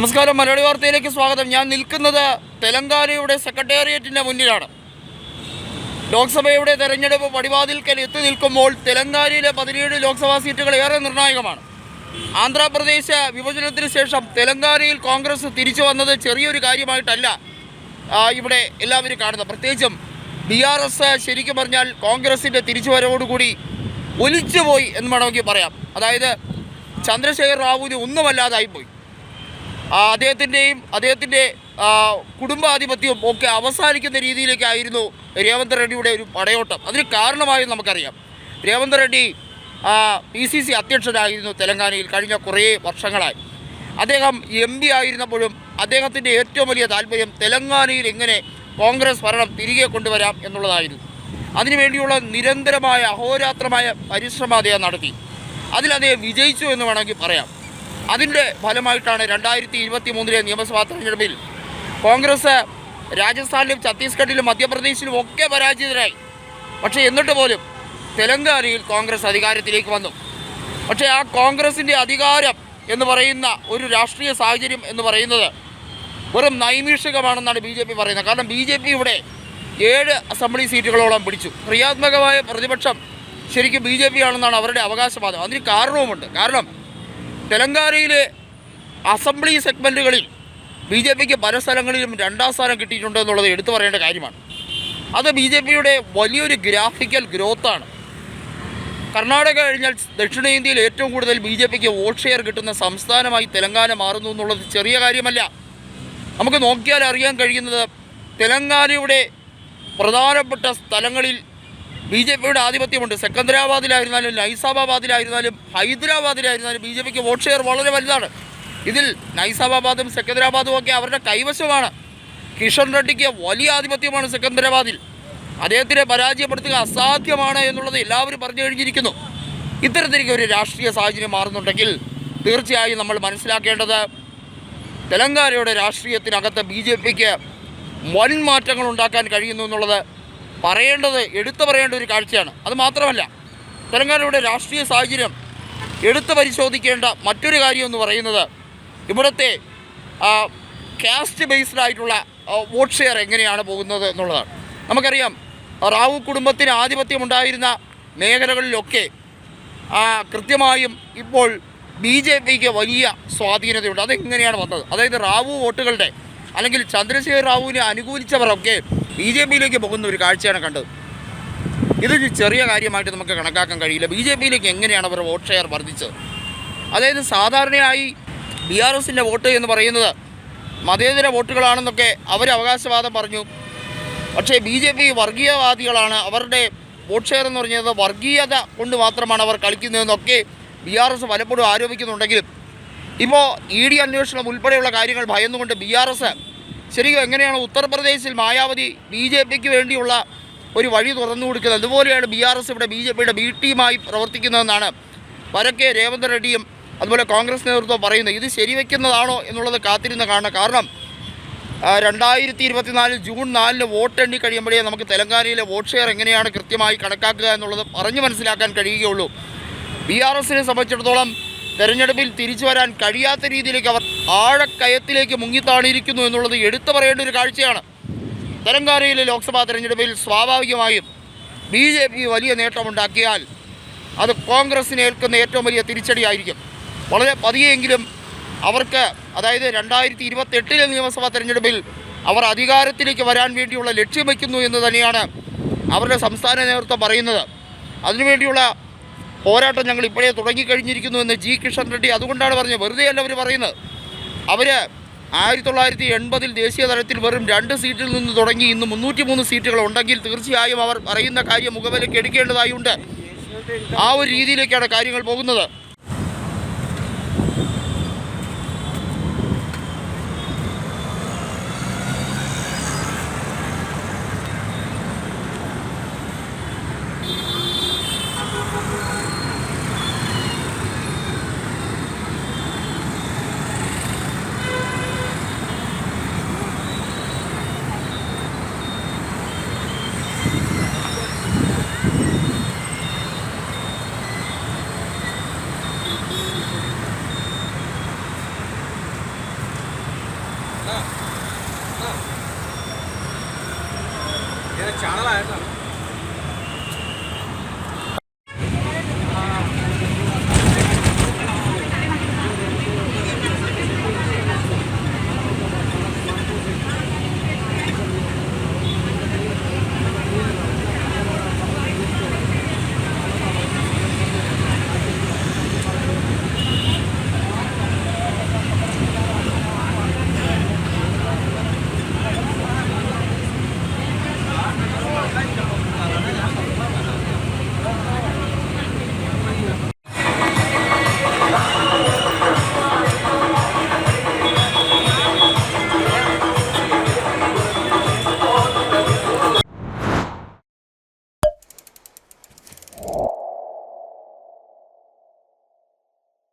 നമസ്കാരം. മലയാളി വാർത്തയിലേക്ക് സ്വാഗതം. ഞാൻ നിൽക്കുന്നത് തെലങ്കാനയുടെ സെക്രട്ടേറിയറ്റിന്റെ മുന്നിലാണ്. ലോക്സഭയുടെ തെരഞ്ഞെടുപ്പ് പടിവാതിൽക്കൽ എത്തി നിൽക്കുമ്പോൾ തെലങ്കാനയിലെ പതിനേഴ് ലോക്സഭാ സീറ്റുകൾ ഏറെ നിർണായകമാണ്. ആന്ധ്രാപ്രദേശ് വിഭജനത്തിന് ശേഷം തെലങ്കാനയിൽ കോൺഗ്രസ് തിരിച്ചു വന്നത് ചെറിയൊരു കാര്യമായിട്ടല്ല ഇവിടെ എല്ലാവരും കാണുന്നത്. പ്രത്യേകിച്ചും ബി ആർ എസ് ശരിക്കും പറഞ്ഞാൽ കോൺഗ്രസിന്റെ തിരിച്ചുവരവോടുകൂടി ഒലിച്ചുപോയി എന്ന് വേണമെങ്കിൽ പറയാം. അതായത് ചന്ദ്രശേഖർ റാവുവിന് ഒന്നുമല്ലാതായിപ്പോയി. അദ്ദേഹത്തിന്റെയും അദ്ദേഹത്തിന്റെ കുടുംബാധിപത്യവും ഒക്കെ അവസാനിക്കുന്ന രീതിയിലേക്കായിരുന്നു രേവന്ത് റെഡ്ഡിയുടെ ഒരു പടയോട്ടം. അതിന് കാരണമായി നമുക്കറിയാം. Revanth Reddy P C C അധ്യക്ഷനായിരുന്നു തെലങ്കാനയിൽ കഴിഞ്ഞ കുറേ വർഷങ്ങളായി. അദ്ദേഹം എം പി ആയിരുന്നപ്പോഴും അദ്ദേഹത്തിന്റെ ഏറ്റവും വലിയ താല്പര്യം തെലങ്കാനയിൽ എങ്ങനെ കോൺഗ്രസ് ഭരണം തിരികെ കൊണ്ടുവരാം എന്നുള്ളതായിരുന്നു. അതിനുവേണ്ടിയുള്ള നിരന്തരമായ അഹോരാത്രമായ പരിശ്രമം അദ്ദേഹം നടത്തി. അതിൽ അദ്ദേഹം വിജയിച്ചു എന്ന് വേണമെങ്കിൽ പറയാം. അതിന്റെ ഫലമായിട്ടാണ് രണ്ടായിരത്തി ഇരുപത്തി മൂന്നിലെ നിയമസഭാ തെരഞ്ഞെടുപ്പിൽ കോൺഗ്രസ് രാജസ്ഥാനിലും ഛത്തീസ്ഗഡിലും മധ്യപ്രദേശിലും ഒക്കെ പരാജിതരായി. പക്ഷേ എന്നിട്ട് പോലും തെലങ്കാനയിൽ കോൺഗ്രസ് അധികാരത്തിലേക്ക് വന്നു. പക്ഷേ ആ കോൺഗ്രസിന്റെ അധികാരം എന്ന് പറയുന്ന ഒരു രാഷ്ട്രീയ സാഹചര്യം എന്ന് പറയുന്നത് വെറും നൈമിഷികമാണെന്നാണ് ബി ജെ പി പറയുന്നത്. കാരണം ബി ജെ പി ഇവിടെ ഏഴ് അസംബ്ലി സീറ്റുകളോളം പിടിച്ചു. ക്രിയാത്മകമായ പ്രതിപക്ഷം ശരിക്കും ബി ജെ പി ആണെന്നാണ് അവരുടെ അവകാശവാദം. അതിന് കാരണവുമുണ്ട്. കാരണം തെലങ്കാനയിലെ അസംബ്ലി സെഗ്മെന്റുകളിൽ ബി ജെ പിക്ക് പല സ്ഥലങ്ങളിലും രണ്ടാം സ്ഥാനം കിട്ടിയിട്ടുണ്ട് എന്നുള്ളത് എടുത്തു പറയേണ്ട കാര്യമാണ്. അത് ബി ജെ പിയുടെ വലിയൊരു ഗ്രാഫിക്കൽ ഗ്രോത്താണ്. കർണാടക കഴിഞ്ഞാൽ ദക്ഷിണേന്ത്യയിൽ ഏറ്റവും കൂടുതൽ ബി ജെ പിക്ക് വോട്ട് ഷെയർ കിട്ടുന്ന സംസ്ഥാനമായി തെലങ്കാന മാറുന്നു എന്നുള്ളത് ചെറിയ കാര്യമല്ല. നമുക്ക് നോക്കിയാൽ അറിയാൻ കഴിയുന്നത് തെലങ്കാനയുടെ പ്രധാനപ്പെട്ട സ്ഥലങ്ങളിൽ ബി ജെ പിയുടെ ആധിപത്യമുണ്ട്. സെക്കന്ദരാബാദിലായിരുന്നാലും നൈസാബാദിലായിരുന്നാലും ഹൈദരാബാദിലായിരുന്നാലും ബി ജെ പിക്ക് വോട്ട് ഷെയർ വളരെ വലുതാണ്. ഇതിൽ നൈസാബാദും സെക്കന്ദരാബാദും ഒക്കെ അവരുടെ കൈവശമാണ്. കിഷൻ റെഡ്ഡിക്ക് വലിയ ആധിപത്യമാണ് സെക്കന്ദരാബാദിൽ. അദ്ദേഹത്തിനെ പരാജയപ്പെടുത്തുക അസാധ്യമാണ് എന്നുള്ളത് എല്ലാവരും പറഞ്ഞു കഴിഞ്ഞിരിക്കുന്നു. ഇത്തരത്തിലേക്ക് ഒരു രാഷ്ട്രീയ സാഹചര്യം മാറുന്നുണ്ടെങ്കിൽ തീർച്ചയായും നമ്മൾ മനസ്സിലാക്കേണ്ടത് തെലങ്കാനയുടെ രാഷ്ട്രീയത്തിനകത്ത് ബി ജെ പിക്ക് വൻ മാറ്റങ്ങൾ ഉണ്ടാക്കാൻ കഴിയുന്നു എന്നുള്ളത് പറയേണ്ടത് എടുത്തു പറയേണ്ട ഒരു കാഴ്ചയാണ്. അത് മാത്രമല്ല തെലങ്കാനയുടെ രാഷ്ട്രീയ സാഹചര്യം എടുത്തു പരിശോധിക്കേണ്ട മറ്റൊരു കാര്യം എന്ന് പറയുന്നത് ഇവിടുത്തെ കാസ്റ്റ് ബേസ്ഡ് ആയിട്ടുള്ള വോട്ട് ഷെയർ എങ്ങനെയാണ് പോകുന്നത് എന്നുള്ളതാണ്. നമുക്കറിയാം റാവു കുടുംബത്തിന് ആധിപത്യം ഉണ്ടായിരുന്ന മേഖലകളിലൊക്കെ കൃത്യമായും ഇപ്പോൾ ബി ജെ പിക്ക് വലിയ സ്വാധീനതയുണ്ട്. അതെങ്ങനെയാണ് വന്നത്? അതായത് റാവു വോട്ടുകളുടെ അല്ലെങ്കിൽ ചന്ദ്രശേഖർ റാവുവിനെ അനുകൂലിച്ചവരൊക്കെ ബി ജെ പിയിലേക്ക് പോകുന്ന ഒരു കാഴ്ചയാണ് കണ്ടത്. ഇതൊരു ചെറിയ കാര്യമായിട്ട് നമുക്ക് കണക്കാക്കാൻ കഴിയില്ല. ബി ജെ പിയിലേക്ക് എങ്ങനെയാണ് അവർ വോട്ട് ഷെയർ വർദ്ധിച്ചത്? അതായത് സാധാരണയായി ബി ആർ എസിന്റെ വോട്ട് എന്ന് പറയുന്നത് മതേതര വോട്ടുകളാണെന്നൊക്കെ അവർ അവകാശവാദം പറഞ്ഞു. പക്ഷേ ബി ജെ പി വർഗീയവാദികളാണ്. അവരുടെ വോട്ട് ഷെയർ എന്ന് പറഞ്ഞത് വർഗീയത കൊണ്ട് മാത്രമാണ് അവർ കളിക്കുന്നതെന്നൊക്കെ ബി ആർ എസ് പലപ്പോഴും ആരോപിക്കുന്നുണ്ടെങ്കിലും ഇപ്പോൾ ഇ ഡി അന്വേഷണം ഉൾപ്പെടെയുള്ള കാര്യങ്ങൾ ഭയന്നുകൊണ്ട് ബി ആർ എസ് ശരിക്കും എങ്ങനെയാണ് ഉത്തർപ്രദേശിൽ മായാവതി ബി ജെ പിക്ക് വേണ്ടിയുള്ള ഒരു വഴി തുറന്നു കൊടുക്കുന്നത്? അതുപോലെയാണ് ബി ആർ എസ് ഇവിടെ ബി ജെ പിയുടെ ബി ടീമായി പ്രവർത്തിക്കുന്നതെന്നാണ് പരക്കെ രേവന്ത് റെഡ്ഡിയും അതുപോലെ കോൺഗ്രസ് നേതൃത്വം പറയുന്നത്. ഇത് ശരിവെക്കുന്നതാണോ എന്നുള്ളത് കാത്തിരുന്ന് കാണണം. കാരണം രണ്ടായിരത്തി ഇരുപത്തിനാല് ജൂൺ നാലിന് വോട്ട് എണ്ണി കഴിയുമ്പോഴേ നമുക്ക് തെലങ്കാനയിലെ വോട്ട് ഷെയർ എങ്ങനെയാണ് കൃത്യമായി കണക്കാക്കുക എന്നുള്ളത് പറഞ്ഞു മനസ്സിലാക്കാൻ കഴിയുകയുള്ളൂ. ബി ആർ എസിനെ സംബന്ധിച്ചിടത്തോളം തെരഞ്ഞെടുപ്പിൽ തിരിച്ചു വരാൻ കഴിയാത്ത രീതിയിലേക്ക് അവർ ആഴക്കയത്തിലേക്ക് മുങ്ങിത്താണിയിരിക്കുന്നു എന്നുള്ളത് എടുത്തു പറയേണ്ട ഒരു കാഴ്ചയാണ്. തെലങ്കാനയിലെ ലോക്സഭാ തെരഞ്ഞെടുപ്പിൽ സ്വാഭാവികമായും ബി ജെ പി വലിയ നേട്ടമുണ്ടാക്കിയാൽ അത് കോൺഗ്രസിന് ഏൽക്കുന്ന ഏറ്റവും വലിയ തിരിച്ചടിയായിരിക്കും. വളരെ പതിയെങ്കിലും അവർക്ക് അതായത് രണ്ടായിരത്തി ഇരുപത്തെട്ടിലെ നിയമസഭാ തെരഞ്ഞെടുപ്പിൽ അവർ അധികാരത്തിലേക്ക് വരാൻ വേണ്ടിയുള്ള ലക്ഷ്യം വയ്ക്കുന്നു എന്ന് തന്നെയാണ് അവരുടെ സംസ്ഥാന നേതൃത്വം പറയുന്നത്. അതിനുവേണ്ടിയുള്ള പോരാട്ടം ഞങ്ങൾ ഇപ്പോഴേ തുടങ്ങിക്കഴിഞ്ഞിരിക്കുന്നു എന്ന് ജി കിഷൻ റെഡ്ഡി അതുകൊണ്ടാണ് പറഞ്ഞത്. വെറുതെ അല്ല അവർ പറയുന്നത്. അവർ ആയിരത്തി തൊള്ളായിരത്തി എൺപതിൽ ദേശീയ തലത്തിൽ വെറും രണ്ട് സീറ്റിൽ നിന്ന് തുടങ്ങി ഇന്ന് മുന്നൂറ്റി മൂന്ന് സീറ്റുകൾ ഉണ്ടെങ്കിൽ തീർച്ചയായും അവർ പറയുന്ന കാര്യം മുഖവിലേക്ക് എടുക്കേണ്ടതായുണ്ട്. ആ ഒരു രീതിയിലേക്കാണ് കാര്യങ്ങൾ പോകുന്നത്. Chán.